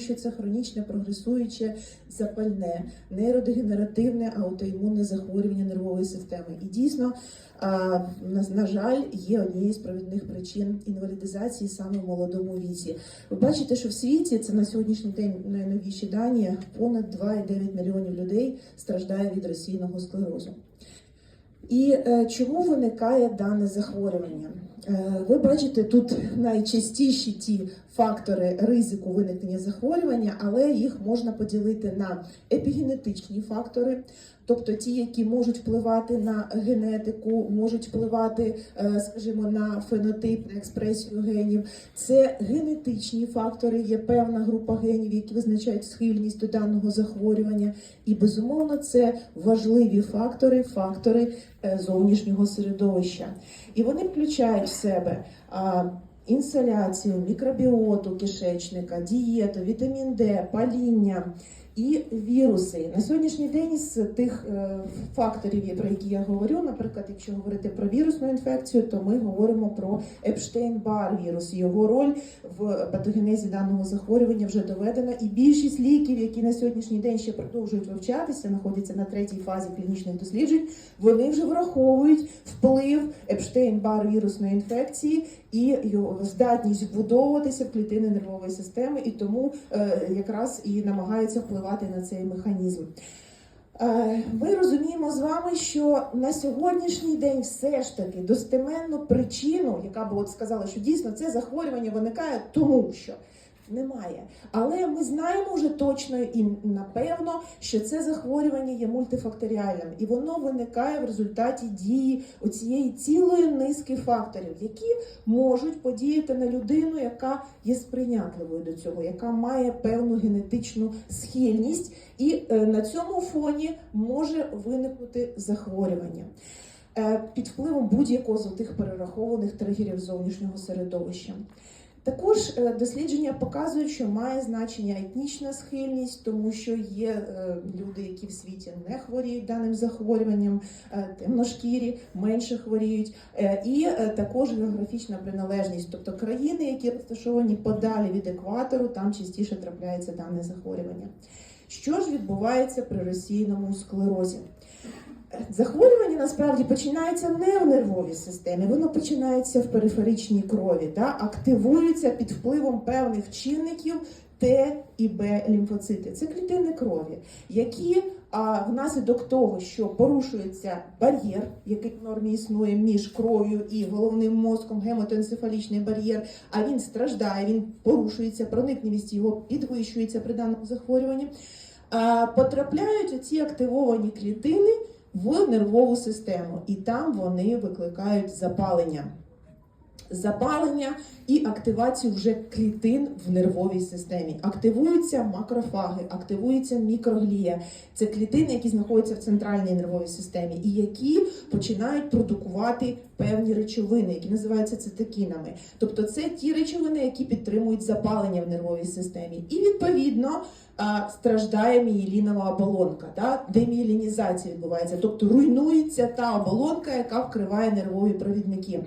що це хронічне прогресуюче запальне, нейродегенеративне аутоімунне захворювання нервової системи. І дійсно, на жаль, є однією з провідних причин інвалідизації саме в молодому віці. Ви бачите, що в світі це на сьогоднішній день найновіші дані понад 2,9 мільйонів людей страждає від російного склерозу. І е, чому виникає дане захворювання? Е, ви бачите тут найчастіші ті фактори ризику виникнення захворювання, але їх можна поділити на епігенетичні фактори, тобто ті, які можуть впливати на генетику, можуть впливати, е, скажімо, на фенотип, на експресію генів. Це генетичні фактори, є певна група генів, які визначають схильність до даного захворювання. І безумовно, це важливі фактори, фактори е, зовнішнього середовища. І вони включають себе а, інсоляцію, мікробіоту кишечника, дієту, вітамін Д, паління і віруси. На сьогоднішній день з тих е, факторів, про які я говорю, наприклад, якщо говорити про вірусну інфекцію, то ми говоримо про Епштейн-Бар вірус. Його роль в патогенезі даного захворювання вже доведена. І більшість ліків, які на сьогоднішній день ще продовжують вивчатися, знаходяться на третій фазі клінічних досліджень, вони вже враховують вплив Епштейн-Бар вірусної інфекції і його здатність вбудовуватися в клітини нервової системи, і тому е, якраз і намагаються впливати на цей механізм. Е, Ми розуміємо з вами, що на сьогоднішній день все ж таки достеменну причину, яка би от сказала, що дійсно це захворювання виникає тому, що немає. Але ми знаємо вже точно і напевно, що це захворювання є мультифакторіальним, і воно виникає в результаті дії оцієї цілої низки факторів, які можуть подіяти на людину, яка є сприйнятливою до цього, яка має певну генетичну схильність, і е, на цьому фоні може виникнути захворювання. е, Під впливом будь-якого з тих перерахованих тригерів зовнішнього середовища. Також е, дослідження показують, що має значення етнічна схильність, тому що є е, люди, які в світі не хворіють даним захворюванням, е, темношкірі менше хворіють, і також географічна приналежність, тобто країни, які розташовані подалі від екватору, там частіше трапляється дане захворювання. Що ж відбувається при російному склерозі? Захворювання насправді починається не в нервовій системі, воно починається в периферичній крові, да? активується під впливом певних чинників Т і Б лімфоцити. Це клітини крові, які а, внаслідок того, що порушується бар'єр, який в нормі існує між кров'ю і головним мозком, гемотоенцефалічний бар'єр, а він страждає, він порушується, проникненість його підвищується при даному захворюванні. Потрапляють оці активовані клітини в нервову систему, і там вони викликають запалення. Запалення і активацію вже клітин в нервовій системі. Активуються макрофаги, активується мікроглія. Це клітини, які знаходяться в центральній нервовій системі, і які починають продукувати певні речовини, які називаються цитокінами. Тобто це ті речовини, які підтримують запалення в нервовій системі. І відповідно страждає мієлінова оболонка, да? демієлінізація відбувається, тобто руйнується та оболонка, яка вкриває нервові провідники.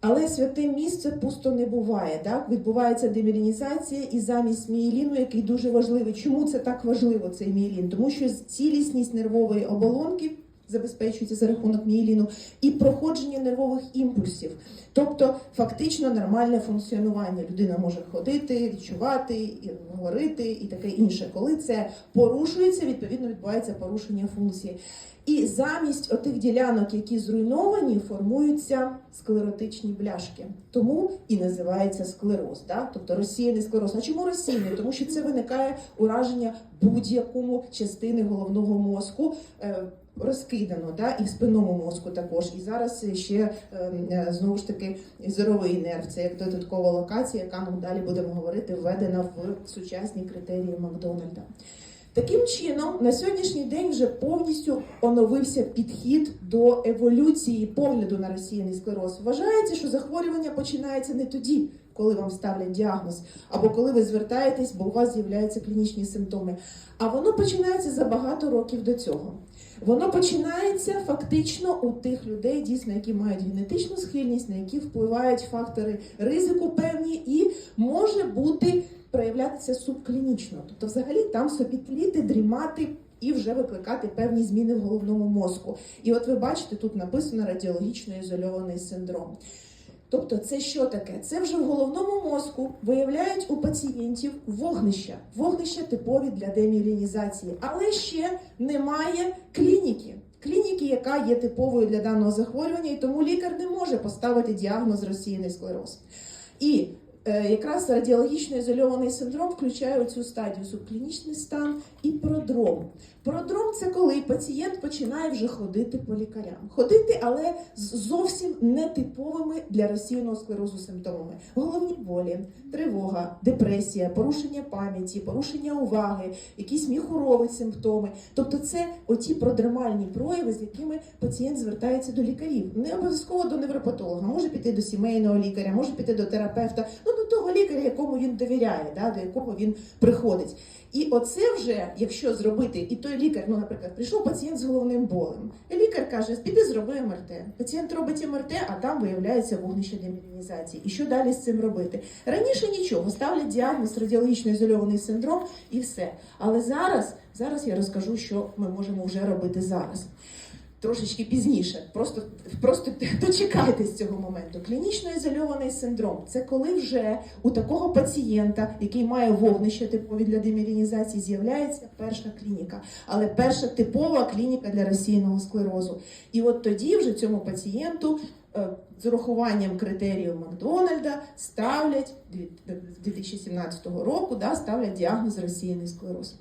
Але святе місце пусто не буває. Так? Відбувається демілінізація і замість мієліну, який дуже важливий. Чому це так важливо, цей мієлін? Тому що цілісність нервової оболонки забезпечується за рахунок мієліну і проходження нервових імпульсів. Тобто фактично нормальне функціонування. Людина може ходити, відчувати, говорити і таке інше. Коли це порушується, відповідно відбувається порушення функції. І замість отих ділянок, які зруйновані, формуються склеротичні бляшки. Тому і називається склероз. Да? Тобто розсіяний склероз. А чому розсіяний? Тому що це виникає ураження будь-якому частини головного мозку. Розкидано, да, і в спинному мозку також. І зараз ще е, е, знову ж таки зоровий нерв. Це як додаткова локація, яка ми далі будемо говорити, введена в сучасні критерії Макдональда. Таким чином, на сьогоднішній день вже повністю оновився підхід до еволюції погляду на розсіяний склероз. Вважається, що захворювання починається не тоді, коли вам ставлять діагноз, або коли ви звертаєтесь, бо у вас з'являються клінічні симптоми. А воно починається за багато років до цього. Воно починається фактично у тих людей, дійсно, які мають генетичну схильність, на які впливають фактори ризику певні, і може бути проявлятися субклінічно. Тобто, взагалі там собі тліти, дрімати і вже викликати певні зміни в головному мозку. І от ви бачите, тут написано радіологічно ізольований синдром. Тобто, це що таке? Це вже в головному мозку виявляють у пацієнтів вогнища, вогнища типові для демілінізації, але ще немає клініки. Клініки, яка є типовою для даного захворювання, і тому лікар не може поставити діагноз розсіяний склероз. І якраз радіологічно ізольований синдром включає цю стадію субклінічний стан і продром. Продром це коли пацієнт починає вже ходити по лікарям. Ходити, але з зовсім нетиповими для розсіяного склерозу симптомами: головні болі, тривога, депресія, порушення пам'яті, порушення уваги, якісь міхурові симптоми. Тобто, це оті продромальні прояви, з якими пацієнт звертається до лікарів. Не обов'язково до невропатолога, може піти до сімейного лікаря, може піти до терапевта, ну того лікаря, якому він довіряє, да, до якого він приходить. І оце вже, якщо зробити, і той лікар, ну, наприклад, прийшов пацієнт з головним болем. І лікар каже: піди зроби МРТ. Пацієнт робить МРТ, а там виявляється вогнище демілінізації. І що далі з цим робити? Раніше нічого, ставлять діагноз радіологічно ізольований синдром і все. Але зараз, зараз я розкажу, що ми можемо вже робити зараз. Трошечки пізніше, просто просто дочекайтесь цього моменту. Клінічно ізольований синдром це коли вже у такого пацієнта, який має вогнище типові для демілінізації, з'являється перша клініка, але перша типова клініка для розсіяного склерозу. І от тоді вже цьому пацієнту е, з урахуванням критерію Макдональда ставлять 2017 року, да, ставлять діагноз розсіяний склероз.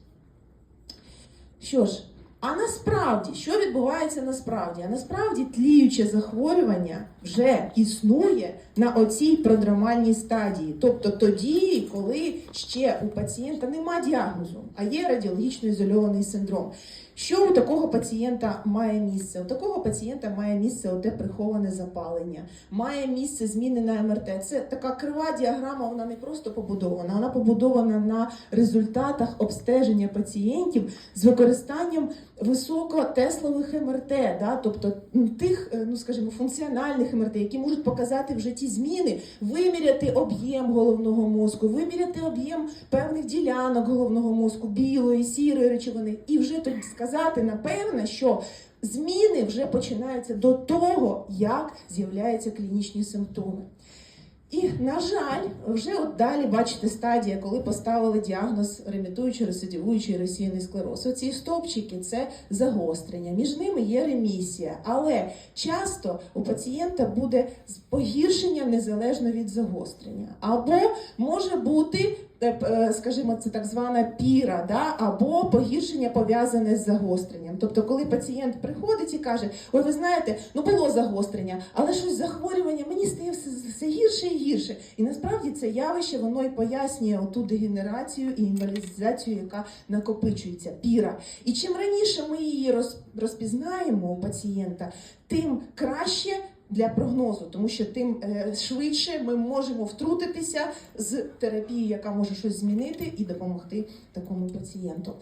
Що ж, а насправді, що відбувається насправді? А насправді тліюче захворювання вже існує на оцій продромальній стадії. Тобто тоді, коли ще у пацієнта нема діагнозу, а є радіологічно ізольований синдром. Що у такого пацієнта має місце? У такого пацієнта має місце оте приховане запалення, має місце зміни на МРТ. Це така крива діаграма, вона не просто побудована, вона побудована на результатах обстеження пацієнтів з використанням високотеслових МРТ, да? тобто тих, ну скажімо, функціональних МРТ, які можуть показати вже ті зміни, виміряти об'єм головного мозку, виміряти об'єм певних ділянок головного мозку, білої, сірої речовини, і вже тоді сказати напевне, що зміни вже починаються до того, як з'являються клінічні симптоми. І, на жаль, вже от далі бачите стадія, коли поставили діагноз ремітуючий рецидивуючий російний склероз. Оці стопчики це загострення. Між ними є ремісія, але часто у пацієнта буде погіршення незалежно від загострення, або може бути. Скажімо, це так звана піра, да? або погіршення пов'язане з загостренням. Тобто, коли пацієнт приходить і каже: Ой, ви знаєте, ну було загострення, але щось захворювання мені стає все, все гірше і гірше. І насправді це явище воно і пояснює оту дегенерацію і інвалідизацію, яка накопичується, піра. І чим раніше ми її розпізнаємо у пацієнта, тим краще для прогнозу, тому що тим е, швидше ми можемо втрутитися з терапії, яка може щось змінити, і допомогти такому пацієнту.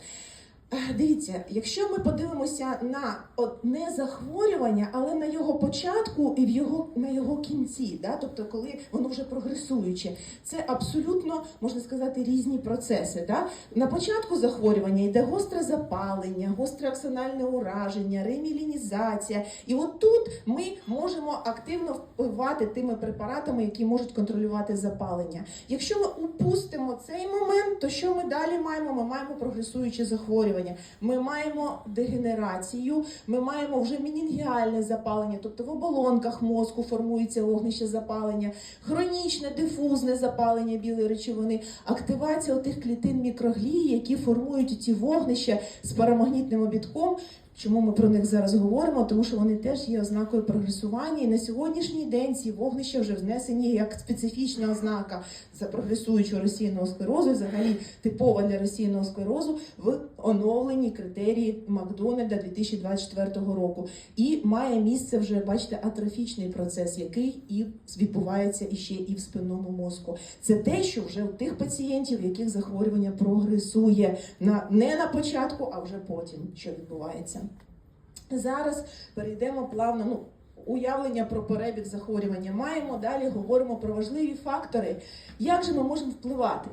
Е, Дивіться, якщо ми подивимося на от, не захворювання, але на його початку і в його на його кінці, да? тобто коли воно вже прогресуюче, це абсолютно можна сказати різні процеси. Да? На початку захворювання йде гостре запалення, гостре аксональне ураження, ремілінізація. І от тут ми можемо активно впливати тими препаратами, які можуть контролювати запалення. Якщо ми упустимо цей момент, то що ми далі маємо? Ми маємо прогресуюче захворювання. Ми маємо дегенерацію, ми маємо вже мінінгіальне запалення, тобто в оболонках мозку формується вогнище запалення, хронічне дифузне запалення білої речовини, активація тих клітин мікроглії, які формують ці вогнища з парамагнітним обідком. Чому ми про них зараз говоримо? Тому що вони теж є ознакою прогресування. І на сьогоднішній день ці вогнища вже внесені як специфічна ознака за прогресуючого розсіяного склерозу, і взагалі типова для розсіяного склерозу в оновлені критерії Макдональда 2024 року. І має місце вже, бачите, атрофічний процес, який і відбувається іще і в спинному мозку. Це те, що вже у тих пацієнтів, яких захворювання прогресує на не на початку, а вже потім, що відбувається. Зараз перейдемо плавно. Ну, Уявлення про перебіг захворювання маємо. Далі говоримо про важливі фактори, як же ми можемо впливати.